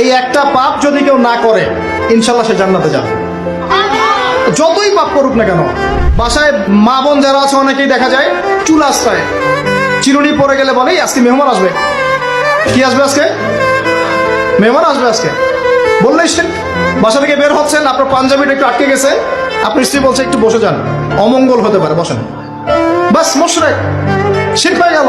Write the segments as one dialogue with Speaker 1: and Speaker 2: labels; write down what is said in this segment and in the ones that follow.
Speaker 1: এই একটা পাপ যদি কেউ না করে, ইনশাল্লাহ সে জান্নাতে যাবে। যতই পাপ করুক না কেন, বাসায় মা বোন যারা আছে, অনেকেই দেখা যায় চুল আস্তায় চিরুনি পরে গেলে বলে আজকে মেহমান আসবে। কি আসবে আজকে? মেহমান আসবে আজকে। বললেই সে বাসা থেকে বের হচ্ছেন, আপনার পাঞ্জাবিটা একটু আটকে গেছে। আপনার স্ত্রী বলছে, একটু বসে যান। অমঙ্গল হতে পারে, বসেন। বাস মুশরেক শির্ক হয়ে গেল।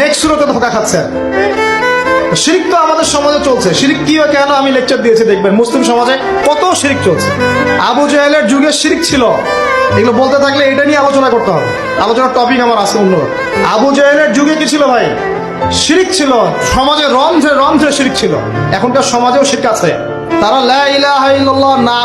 Speaker 1: নেক্সট শুরুতে ধোকা খাচ্ছে। শিরিক তো আমাদের সমাজে চলছে। শিরিক কি কেন আমি লেকচার দিয়েছি দেখবেন। মুসলিম সমাজে কত শিরিক চলছে। আবু জাহেলের যুগে শিরিক ছিল। এগুলো বলতে থাকলে এটা নিয়ে আলোচনা করতে হবে। আলোচনার টপিক আমার আছে অন্য। আবু জাহেলের যুগে কি ছিল ভাই? শিরিক ছিল। সমাজে রন্ধ্রে রন্ধ্রে শিরিক ছিল। এখনকার সমাজেও শিরিক আছে। তারা লা ইলাহা ইল্লাল্লাহ না